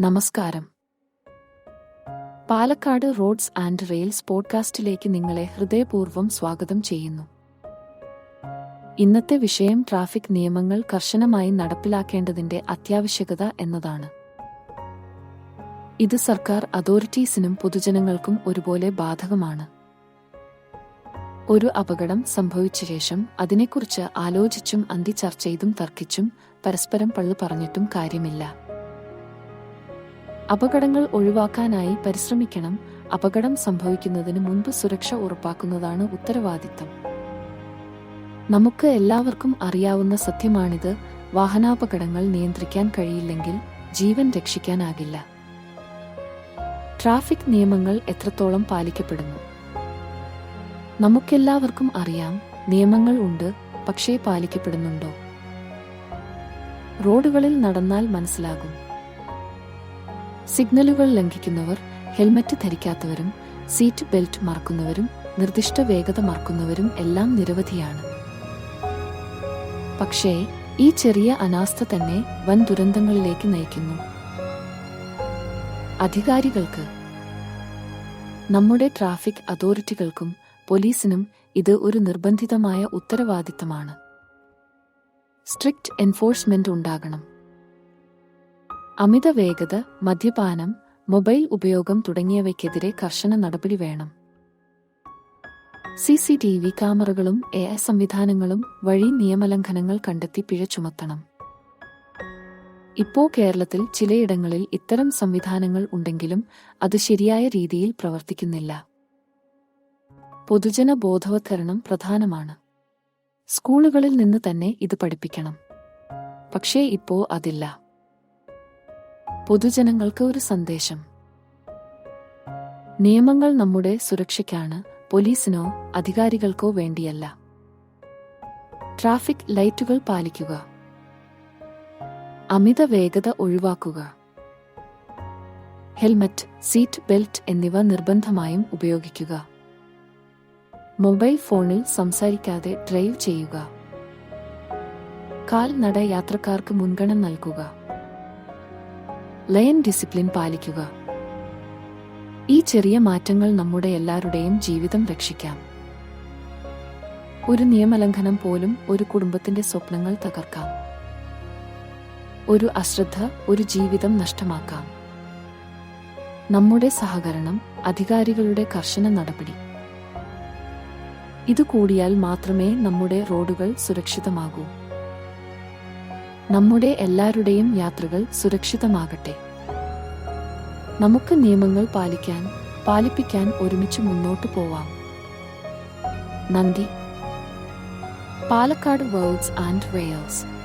നമസ്കാരം. Palakkad roads and rails പോഡ്കാസ്റ്റിലേക്ക് നിങ്ങളെ ഹൃദയപൂർവം സ്വാഗതം ചെയ്യുന്നു. ഇന്നത്തെ വിഷയം ട്രാഫിക് നിയമങ്ങൾ കർശനമായി നടപ്പിലാക്കേണ്ടതിന്റെ അത്യാവശ്യകത എന്നതാണ്. ഇത് സർക്കാർ അതോറിറ്റീസിനും പൊതുജനങ്ങൾക്കും ഒരുപോലെ ബാധകമാണ്. ഒരു അപകടം സംഭവിച്ച ശേഷം അതിനെക്കുറിച്ച് ആലോചിച്ചും അന്തി ചർച്ച ചെയ്തും തർക്കിച്ചും പരസ്പരം പള്ളു പറഞ്ഞിട്ടും കാര്യമില്ല. അപകടങ്ങൾ ഒഴിവാക്കാനായി പരിശ്രമിക്കണം. അപകടം സംഭവിക്കുന്നതിന് മുൻപ് സുരക്ഷ ഉറപ്പാക്കുന്നതാണ് ഉത്തരവാദിത്തം. നമുക്ക് എല്ലാവർക്കും അറിയാവുന്ന സത്യമാണിത്. വാഹനാപകടങ്ങൾ നിയന്ത്രിക്കാൻ കഴിയില്ലെങ്കിൽ ജീവൻ രക്ഷിക്കാനാകില്ല. ട്രാഫിക് നിയമങ്ങൾ എത്രത്തോളം പാലിക്കപ്പെടുന്നു? നമുക്കെല്ലാവർക്കും അറിയാം നിയമങ്ങൾ ഉണ്ട് പക്ഷേ പാലിക്കപ്പെടുന്നുണ്ടോ? റോഡുകളിൽ നടന്നാൽ മനസ്സിലാകും. സിഗ്നലുകൾ ലംഘിക്കുന്നവർ ഹെൽമറ്റ് ധരിക്കാത്തവരും സീറ്റ് ബെൽറ്റ് മറക്കുന്നവരും നിർദ്ദിഷ്ട വേഗത മറക്കുന്നവരും എല്ലാം നിരവധിയാണ്. പക്ഷേ ഈ ചെറിയ അനാസ്ഥ തന്നെ വൻ ദുരന്തങ്ങളിലേക്ക് നയിക്കുന്നു. അധികാരികൾക്ക് നമ്മുടെ ട്രാഫിക് അതോറിറ്റികൾക്കും പോലീസിനും ഇത് ഒരു നിർബന്ധിതമായ ഉത്തരവാദിത്തമാണ്. സ്ട്രിക്റ്റ് എൻഫോഴ്സ്മെന്റ് ഉണ്ടാകണം. അമിത വേഗത മദ്യപാനം മൊബൈൽ ഉപയോഗം തുടങ്ങിയവയ്ക്കെതിരെ കർശന നടപടി വേണം. സി സി ടി വി ക്യാമറകളും എ ഐ സംവിധാനങ്ങളും വഴി നിയമലംഘനങ്ങൾ കണ്ടെത്തി പിഴ ചുമത്തണം. ഇപ്പോ കേരളത്തിൽ ചിലയിടങ്ങളിൽ ഇത്തരം സംവിധാനങ്ങൾ ഉണ്ടെങ്കിലും അത് ശരിയായ രീതിയിൽ പ്രവർത്തിക്കുന്നില്ല. പൊതുജന ബോധവത്കരണം പ്രധാനമാണ്. സ്കൂളുകളിൽ നിന്ന് തന്നെ ഇത് പഠിപ്പിക്കണം. പക്ഷേ ഇപ്പോ അതില്ല. പൊതുജനങ്ങൾക്ക് ഒരു സന്ദേശം. നിയമങ്ങൾ നമ്മുടെ സുരക്ഷയ്ക്കാണ് പോലീസിനോ അധികാരികൾക്കോ വേണ്ടിയല്ല. ട്രാഫിക് ലൈറ്റുകൾ പാലിക്കുക. അമിത വേഗത ഒഴിവാക്കുക. ഹെൽമറ്റ് സീറ്റ് ബെൽറ്റ് എന്നിവ നിർബന്ധമായും ഉപയോഗിക്കുക. മൊബൈൽ ഫോണിൽ സംസാരിക്കാതെ ഡ്രൈവ് ചെയ്യുക. കാൽനട യാത്രക്കാർക്ക് മുൻഗണന നൽകുക. ലയൻ ഡിസിപ്ലിൻ പാലിക്കുക. ഈ ചെറിയ മാറ്റങ്ങൾ നമ്മുടെ എല്ലാവരുടെയും ജീവിതം രക്ഷിക്കാം. ഒരു നിയമലംഘനം പോലും ഒരു കുടുംബത്തിന്റെ സ്വപ്നങ്ങൾ തകർക്കാം. ഒരു അശ്രദ്ധ ഒരു ജീവിതം നഷ്ടമാക്കാം. നമ്മുടെ സഹകരണം അധികാരികളുടെ കർശന നടപടി. ഇത് കൂടിയാൽ മാത്രമേ നമ്മുടെ റോഡുകൾ സുരക്ഷിതമാകൂ. നമ്മുടെ എല്ലാവരുടെയും യാത്രകൾ സുരക്ഷിതമാകട്ടെ. നമുക്ക് നിയമങ്ങൾ പാലിക്കാൻ പാലിപ്പിക്കാൻ ഒരുമിച്ച് മുന്നോട്ട് പോവാം. നന്ദി. Palakkad worlds and rails